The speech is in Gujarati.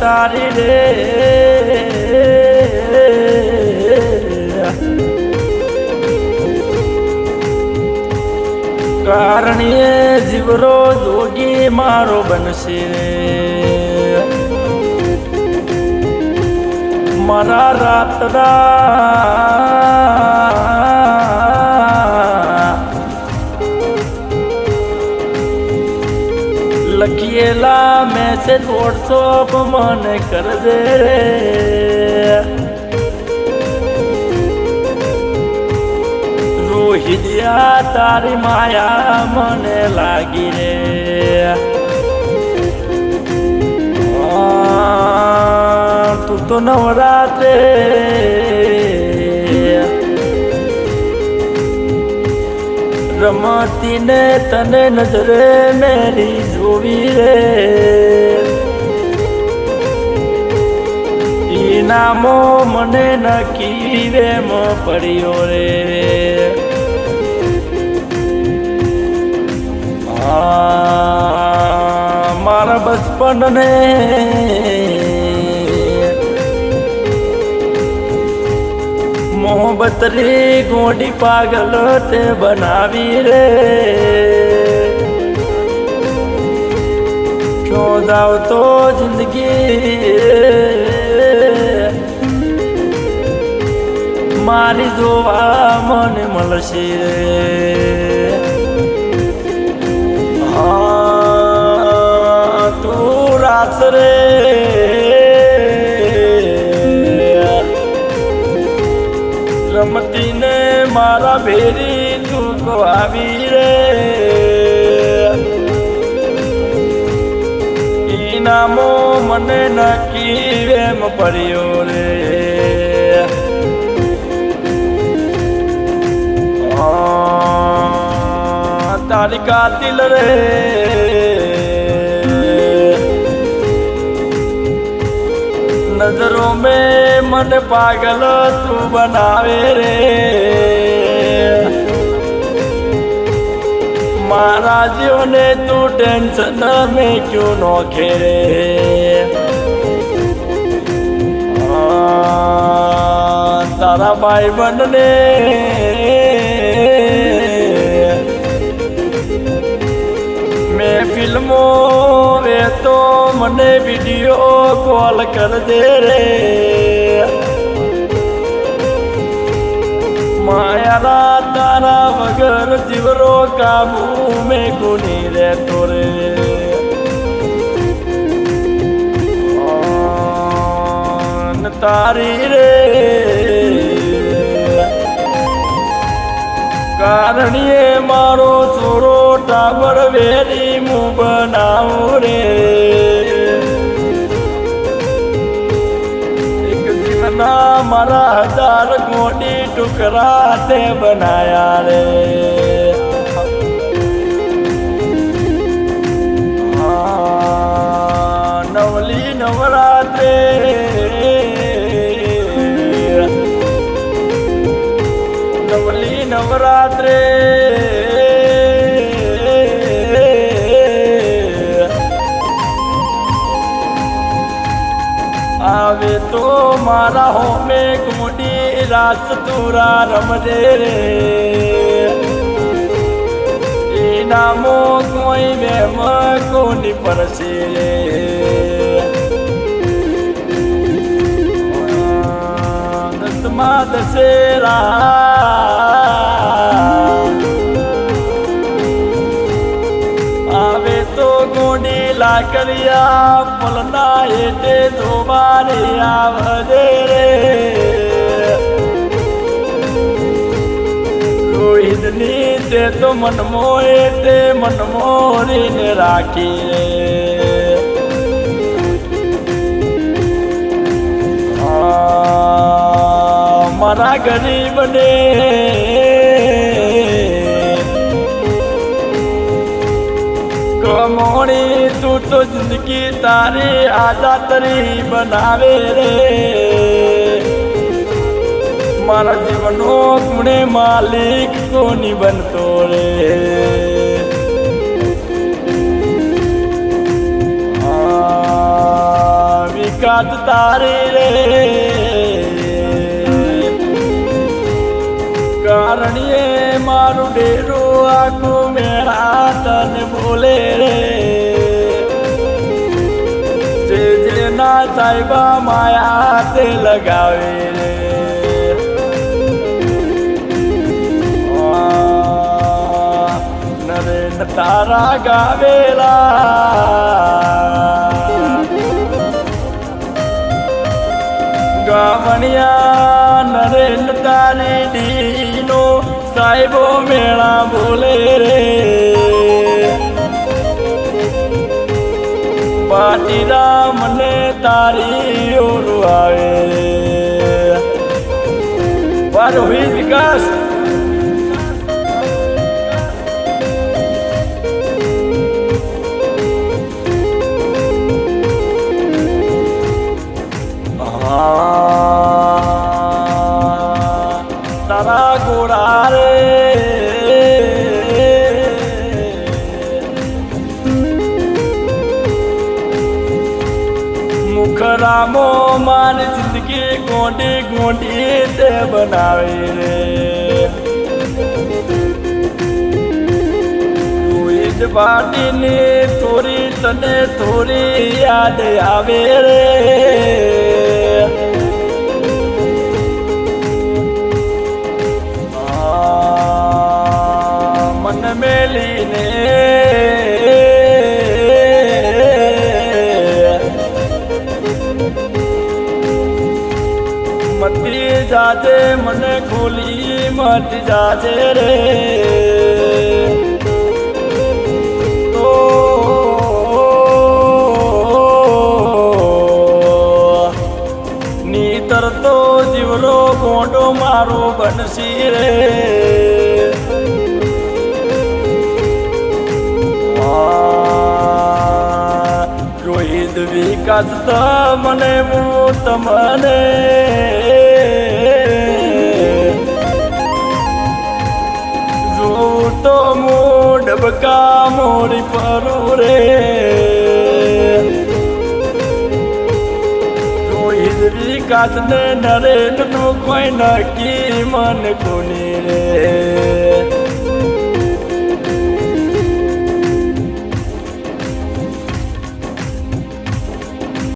તારી રે. કારણીએ જીવરો જોગી મારો બનશે રે. મારા રાતના લખીએલા મેસેજ અપમાન મને કરજે. રે રોહિડિયા તારી માયા મને લાગી રે. તું તો નવરાત્રે. રમતી ને તને નજરે મેરી જોવી રે. ઇનામો મને નકી વેમ પડ્યો રે મારા બચપન ને મોહબ્બત રે ગોડી પાગલ તે બનાવી રે. ક્યો જાવ તો જિંદગી મારી જોવા મને મળશે. તું રાસ રે. રમતી ને મારા ભેરી તું આવી રે. ઇનામો મને નક્કી એમ પડ્યો રે. हमारी कातिल रे नजरों में मन पागल तू बनावे रे महाराजियों ने तू टेंशन में क्यों नोखे रे तारा भाई बन ने ફિલ્મો વેતો મને વીડિયો કોલ કરજે રે. માયારા તારા વગર જીવરો કાબુ મેં કોની રહેતો રે. તારી રે. કારણીએ મારો છોરો ટાબર વેરી મું બનાવું રે. મારા હજાર કોટી ટુકડા તે બનાયા રે. નવલી નવરાત્રે. નવલી નવરાત્રે. આવે તો મારા હોમે ગુડી રાસ તુરા રમજે રે. નામો કોઈ વેમ કોની પરસે રે. દસમા દશેરા ગોંડી લાકડિયા પલના હેઠે ધોબારી આવજે રે. તે તો મનમો એટે મનમોરીને રાખી આ મારા ગરીબને કમોણી તું તો જિંદગી તારી આજાતરી બનાવે રે. મારા જીવનનો ગુણે માલિક કોની બનતો રે? વિકાસ તારી સાહેબા માયા તે લગાવે રે. નરેન તારા ગાવેલા. ગામણિયા નરેન તારી દીનો સાહેબો મેળા ભૂલે રે. મને તારી ઓરું આવે. વાર વિકાસ. મુખરામો મારી જિંદગી ગોંડી ગોંડી તે બનાવી રે. જ પાટીની થોડી તને થોડી યાદ આવે રે. મતી જાજે, મને ખોલી મત જાજે રે. તો, નીતર તો જીવરો ગોંડો મારો બનશી રે. રોહિત વિકાસ મને હું તમને તો હું ડબકા મોરી પરો રે. રોહિત વિકાસ ને નરેનનું કોઈ નક્કી મન કોની રે.